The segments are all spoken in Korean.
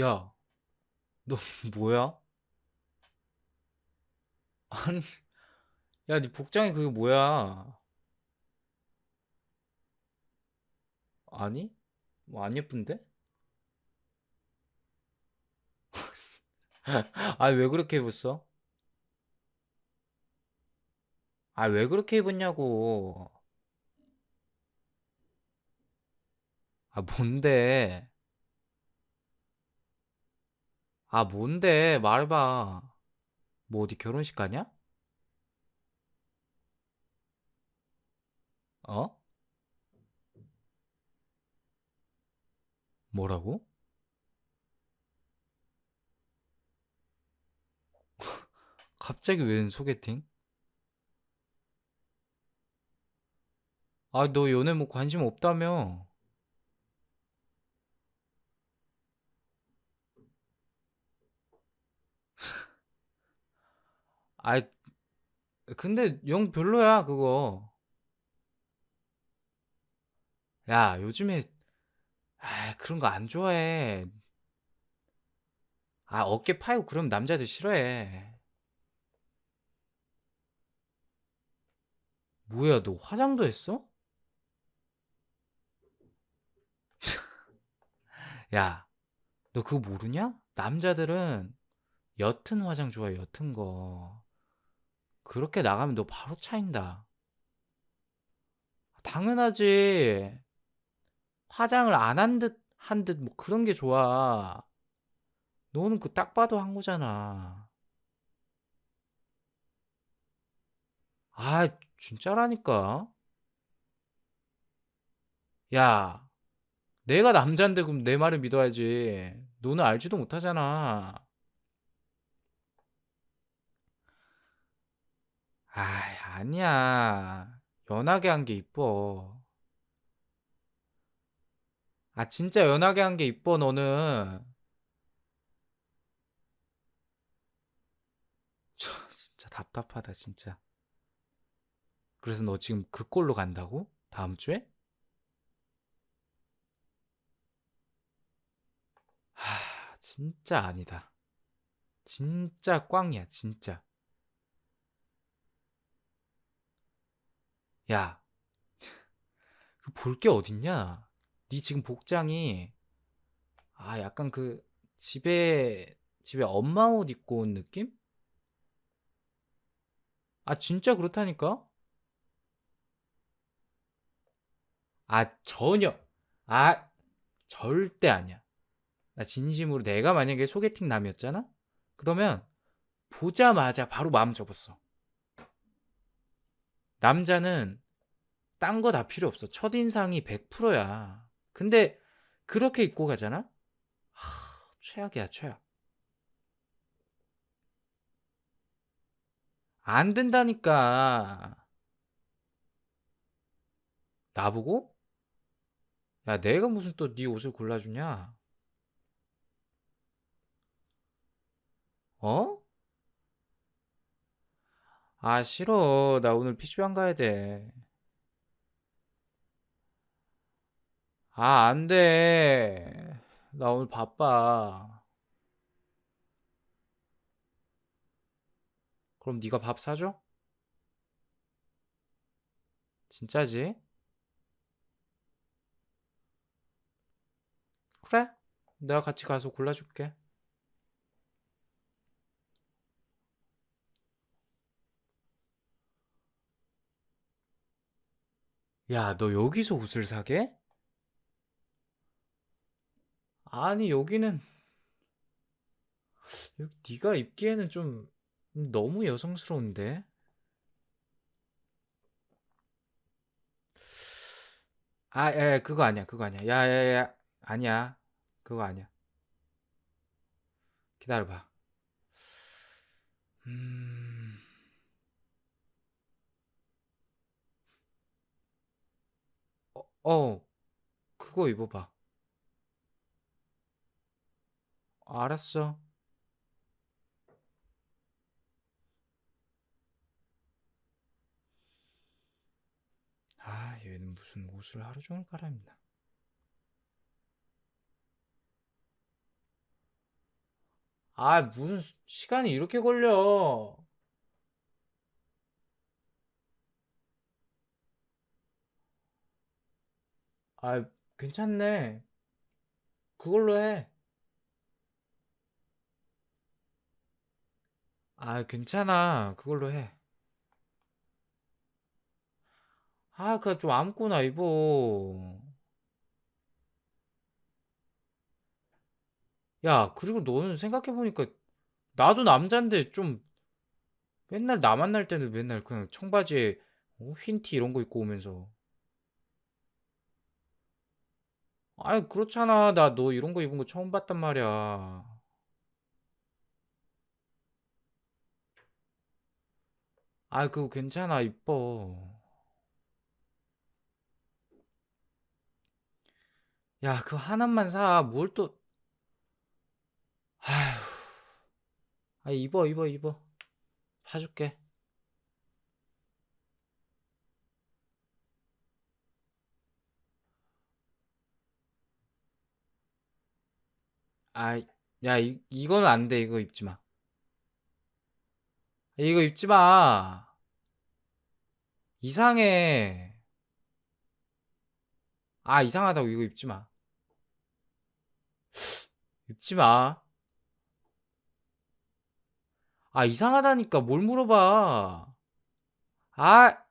야, 너 뭐야? 아니, 야, 네 복장이 그게 뭐야? 아니? 뭐 안 예쁜데? 아니, 왜 그렇게 입었어? 아, 왜 그렇게 입었냐고. 아, 뭔데? 아, 뭔데? 말해봐. 뭐 어디 결혼식 가냐? 어? 뭐라고? 갑자기 웬 소개팅? 아, 너 연애 뭐 관심 없다며? 아, 근데 영 별로야, 그거. 야, 요즘에, 아, 그런 거 안 좋아해. 아, 어깨 파이고 그럼 남자들 싫어해. 뭐야, 너 화장도 했어? 야, 너 그거 모르냐? 남자들은 옅은 화장 좋아해, 옅은 거. 그렇게 나가면 너 바로 차인다. 당연하지. 화장을 안 한 듯, 한 듯, 뭐 그런 게 좋아. 너는 그 딱 봐도 한 거잖아. 아, 진짜라니까. 야, 내가 남잔데 그럼 내 말을 믿어야지. 너는 알지도 못하잖아. 아이, 아니야. 연하게 한 게 이뻐. 아, 진짜 연하게 한 게 이뻐, 너는. 진짜 답답하다, 진짜. 그래서 너 지금 그 꼴로 간다고? 다음 주에? 하, 진짜 아니다. 진짜 꽝이야, 진짜. 야, 볼 게 어딨냐? 네 지금 복장이 아, 약간 그 집에 집에 엄마 옷 입고 온 느낌? 아, 진짜 그렇다니까? 아, 전혀. 아, 절대 아니야. 나 진심으로 내가 만약에 소개팅 남이었잖아? 그러면 보자마자 바로 마음 접었어. 남자는 딴 거 다 필요 없어. 첫인상이 100%야. 근데 그렇게 입고 가잖아? 하, 최악이야, 최악. 안 된다니까. 나보고? 야, 내가 무슨 또 네 옷을 골라주냐? 어? 아, 싫어. 나 오늘 PC방 가야 돼. 아, 안 돼. 나 오늘 바빠. 그럼 네가 밥 사줘? 진짜지? 그래? 내가 같이 가서 골라줄게. 야, 너 여기서 옷을 사게? 아니, 여기는 여기 네가 입기에는 좀 너무 여성스러운데? 아, 야, 야, 그거 아니야, 그거 아니야. 야, 야, 야, 아니야. 그거 아니야. 기다려 봐. 음, 어, 어, 그거 입어봐. 알았어. 아, 얘는 무슨 옷을 하루 종일 갈아입나. 아, 무슨 시- 시간이 이렇게 걸려? 아, 괜찮네. 그걸로 해. 아, 괜찮아. 그걸로 해. 아, 그냥 좀 아무거나 입어. 야, 그리고 너는 생각해보니까 나도 남잔데 좀 맨날 나 만날 때는 맨날 그냥 청바지에 어? 흰티 이런 거 입고 오면서. 아이, 그렇잖아. 나 너 이런 거 입은 거 처음 봤단 말이야. 아, 그거 괜찮아. 이뻐. 야, 그거 하나만 사. 뭘 또. 아휴. 아, 입어, 입어, 입어. 사줄게. 아, 야, 이, 이거는 안 돼. 이거 입지 마. 이거 입지 마. 이상해. 아, 이상하다고 이거 입지 마. 입지 마. 아, 이상하다니까 뭘 물어봐. 아,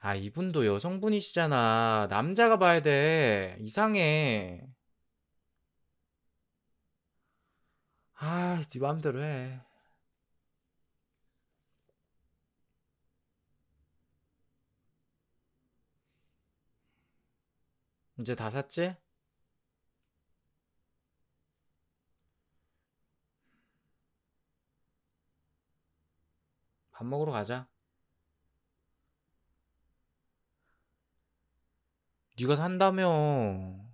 아, 이분도 여성분이시잖아. 남자가 봐야 돼. 이상해. 아, 네 맘대로 해. 이제 다 샀지? 밥 먹으러 가자. 네가 산다며.